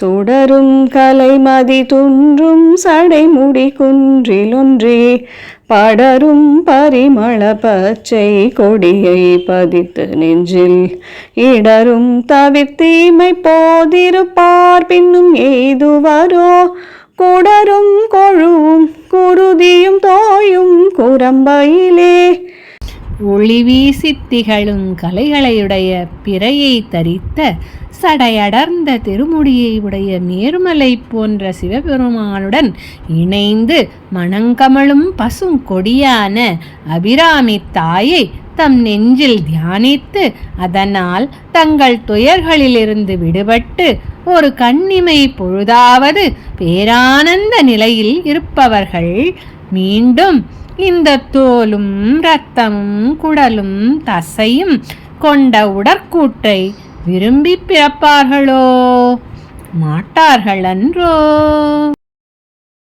சுடரும் கலைமதி துன்றும் சடைமுடி குன்றிலொன்றே படரும் பரிமள பச்சை கொடியை பதித்து நெஞ்சில். இடரும் தவித்தீமை போதிருப்பார் பின்னும் எய்துவரோ குடரும் கொழுவும் குருதியும் தோயும் குரம்பையிலே. ஒளி வீசித் திகழும் கலைகளையுடைய பிறையை தரித்த சடையடர்ந்த திருமுடியை உடைய மேருமலை போன்ற சிவபெருமானுடன் இணைந்து மணங்கமழும் பசும் கொடியான அபிராமி தாயை தம் நெஞ்சில் தியானித்து அதனால் தங்கள் துயர்களிலிருந்து விடுபட்டு ஒரு கண்ணிமை பொழுதாவது பேரானந்த நிலையில் இருப்பவர்கள் மீண்டும் இந்த தோலும் இரத்தமும் குடலும் தசையும் கொண்ட உடற்கூட்டை விரும்பி பிறப்பார்களோ? மாட்டார்கள் அன்றோ